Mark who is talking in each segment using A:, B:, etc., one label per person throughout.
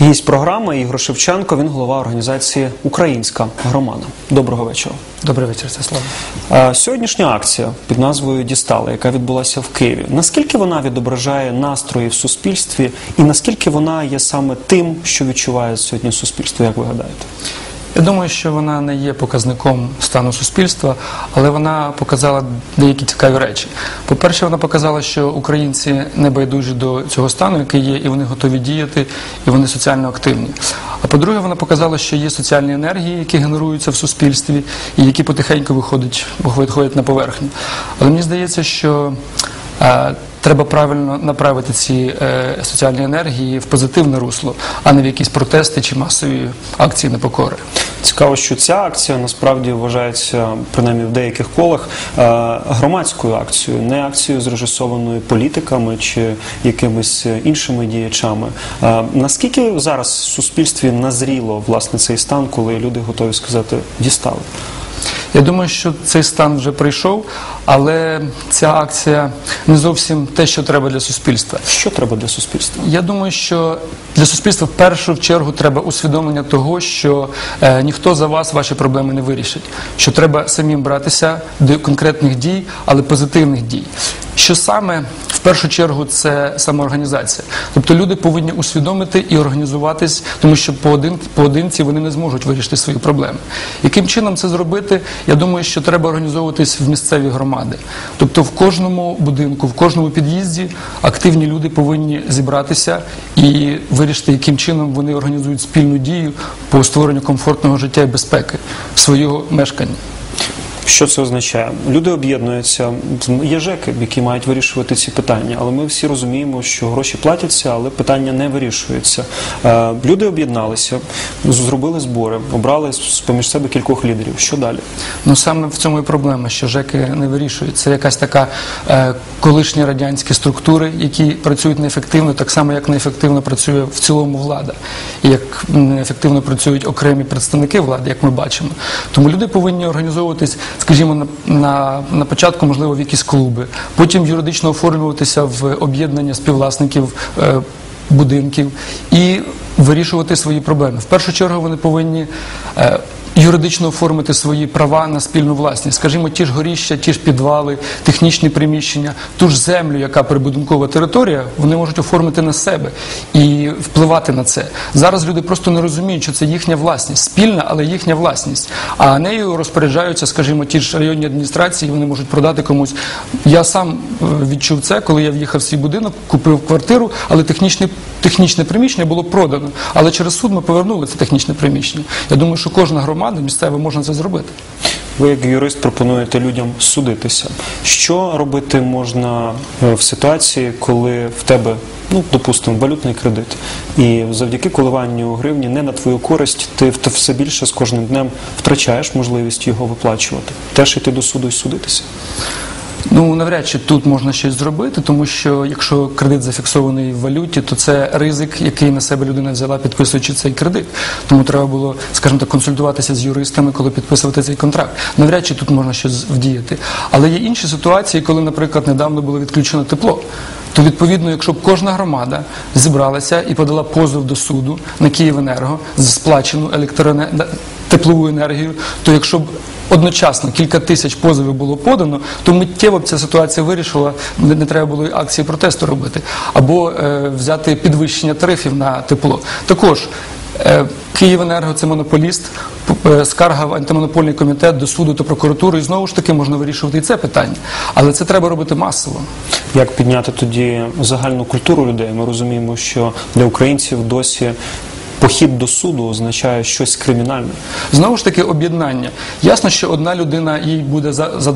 A: Гість програми Ігор Шевченко, він голова організації Українська громада. Доброго вечора.
B: Добрий вечір, Святослав.
A: Е, Сьогоднішня акція під назвою Дістали, яка відбулася в Києві. Наскільки вона відображає настрої в суспільстві, і наскільки вона є саме тим, що відчуває сьогодні суспільство, як ви гадаєте?
B: Я думаю, що вона не є показником стану суспільства, але вона показала деякі цікаві речі. По-перше, вона показала, що українці не байдужі до цього стану, який є, і вони готові діяти, і вони соціально активні. А по-друге, вона показала, що є соціальні енергії, які генеруються в суспільстві, і які потихеньку виходять, виходять на поверхню. Але мені здається, що е, треба правильно направити ці е, соціальні енергії в позитивне русло, а не в якісь протести чи масові акції непокори.
A: Цікаво, що ця акція насправді вважається, принаймні в деяких колах, е, громадською акцією, не акцією зрежисованою політиками чи якимись іншими діячами. Е, Наскільки зараз в суспільстві назріло власне цей стан, коли люди готові сказати дістали?
B: Я думаю, що цей стан вже прийшов, але ця акція не зовсім те, що треба для суспільства.
A: Що треба для суспільства?
B: Я думаю, що для суспільства в першу чергу треба усвідомлення того, що е, ніхто за вас ваші проблеми не вирішить. Що треба самим братися до конкретних дій, але позитивних дій. Що саме першу чергу це самоорганізація. Тобто люди повинні усвідомити і організуватись, тому що поодин, поодинці вони не зможуть вирішити свої проблеми. Яким чином це зробити? Я думаю, що треба організовуватись в місцеві громади. Тобто в кожному будинку, в кожному під'їзді активні люди повинні зібратися і вирішити, яким чином вони організують спільну дію по створенню комфортного життя і безпеки свого мешкання.
A: Що це означає? Люди об'єднуються. Є ЖЕКи, які мають вирішувати ці питання, але ми всі розуміємо, що гроші платяться, але питання не вирішується. Е, Люди об'єдналися, зробили збори, обрали поміж себе кількох лідерів. Що далі?
B: Ну саме в цьому і проблема, що ЖЕКи не вирішують. Це якась така е, колишні радянські структури, які працюють неефективно, так само як неефективно працює в цілому влада, і як неефективно працюють окремі представники влади, як ми бачимо. Тому люди повинні організовуватись, скажімо, на, на, на початку, можливо, в якісь клуби, потім юридично оформлюватися в об'єднання співвласників. Е, Будинків і вирішувати свої проблеми. В першу чергу вони повинні е, юридично оформити свої права на спільну власність. Скажімо, ті ж горіща, ті ж підвали, технічні приміщення, ту ж землю, яка прибудинкова територія, вони можуть оформити на себе і впливати на це. Зараз люди просто не розуміють, що це їхня власність, спільна, але їхня власність. А нею розпоряджаються, скажімо, ті ж районні адміністрації, вони можуть продати комусь. Я сам е, відчув це, коли я в'їхав в свій будинок, купив квартиру, але технічне, технічне приміщення було продано. Але через суд ми повернули це технічне приміщення. Я думаю, що кожна громада місцева можна це зробити.
A: Ви, як юрист, пропонуєте людям судитися. Що робити можна е, в ситуації, коли в тебе, ну допустимо, валютний кредит, і завдяки коливанню гривні не на твою користь, ти все більше з кожним днем втрачаєш можливість його виплачувати. Теж йти до суду і судитися.
B: Ну навряд чи тут можна щось зробити, тому що якщо кредит зафіксований в валюті, то це ризик, який на себе людина взяла, підписуючи цей кредит. Тому треба було, скажімо так, консультуватися з юристами, коли підписувати цей контракт. Навряд чи тут можна щось вдіяти. Але є інші ситуації, коли, наприклад, недавно було відключено тепло. То відповідно, якщо б кожна громада зібралася і подала позов до суду на Київенерго за сплачену електроене- теплову енергію, то якщо б одночасно кілька тисяч позовів було подано, то миттєво б ця ситуація вирішила, не, не треба було акції протесту робити, або е, взяти підвищення тарифів на тепло. Також е, Київенерго це монополіст, е, скарга в антимонопольний комітет до суду та прокуратури, і знову ж таки можна вирішувати і це питання. Але це треба робити масово.
A: Як підняти тоді загальну культуру людей? Ми розуміємо, що для українців досі похід до суду означає щось кримінальне.
B: Знову ж таки, об'єднання. Ясно, що одна людина їй буде за, за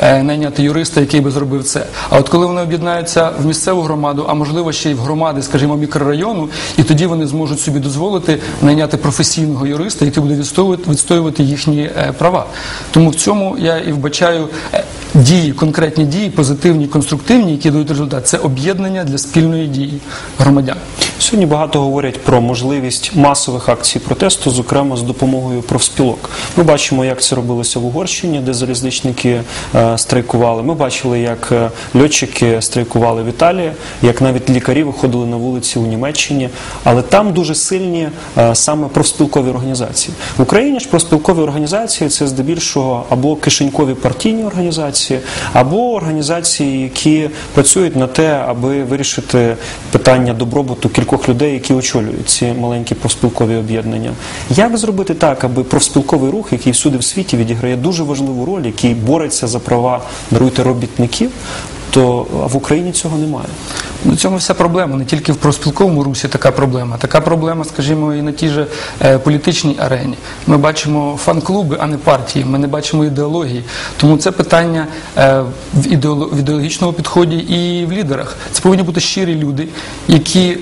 B: е, найняти юриста, який би зробив це. А от коли вони об'єднаються в місцеву громаду, а можливо ще й в громади, скажімо, мікрорайону, і тоді вони зможуть собі дозволити найняти професійного юриста, який буде відстоювати, відстоювати їхні е, права. Тому в цьому я і вбачаю е, дії, конкретні дії, позитивні, конструктивні, які дають результат. Це об'єднання для спільної дії громадян.
A: Сьогодні багато говорять про можливість масових акцій протесту, зокрема з допомогою профспілок. Ми бачимо, як це робилося в Угорщині, де залізничники е, страйкували. Ми бачили, як е, льотчики страйкували в Італії, як навіть лікарі виходили на вулиці у Німеччині. Але там дуже сильні е, саме профспілкові організації. В Україні ж профспілкові організації це здебільшого або кишенькові партійні організації, або організації, які працюють на те, аби вирішити питання добробуту кількох людей, які очолюють ці маленькі профспілкові об'єднання. Як зробити так, аби профспілковий рух, який всюди в світі відіграє дуже важливу роль, який бореться за права даруйте робітників, то а в Україні цього немає.
B: Ну, цьому вся проблема. Не тільки в профспілковому русі така проблема. Така проблема, скажімо, і на тій же е, політичній арені. Ми бачимо фан-клуби, а не партії. Ми не бачимо ідеології. Тому це питання е, в, ідеоло- в ідеологічному підході і в лідерах. Це повинні бути щирі люди, які.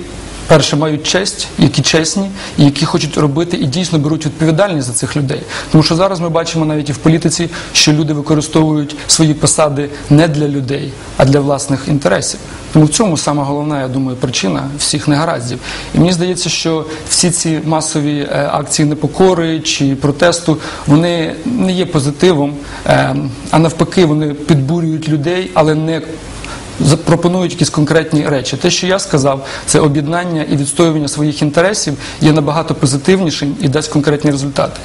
B: Перше мають честь, які чесні, і які хочуть робити і дійсно беруть відповідальність за цих людей. Тому що зараз ми бачимо навіть і в політиці, що люди використовують свої посади не для людей, а для власних інтересів. Тому в цьому сама головна, я думаю, причина всіх негараздів. І мені здається, що всі ці масові е, акції непокори чи протесту вони не є позитивом, е, а навпаки, вони підбурюють людей, але не запропонують якісь конкретні речі. Те, що я сказав, це об'єднання і відстоювання своїх інтересів є набагато позитивнішим і дасть конкретні результати.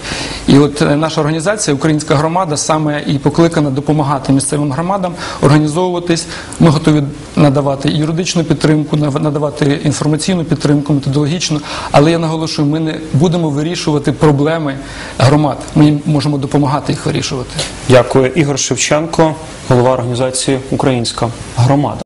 B: І от е, наша організація, Українська громада, саме і покликана допомагати місцевим громадам організовуватись. Ми готові надавати юридичну підтримку, надавати інформаційну підтримку, методологічну. Але я наголошую, ми не будемо вирішувати проблеми громад. Ми їм можемо допомагати їх вирішувати.
A: Дякую, Ігор Шевченко, голова організації Українська громада.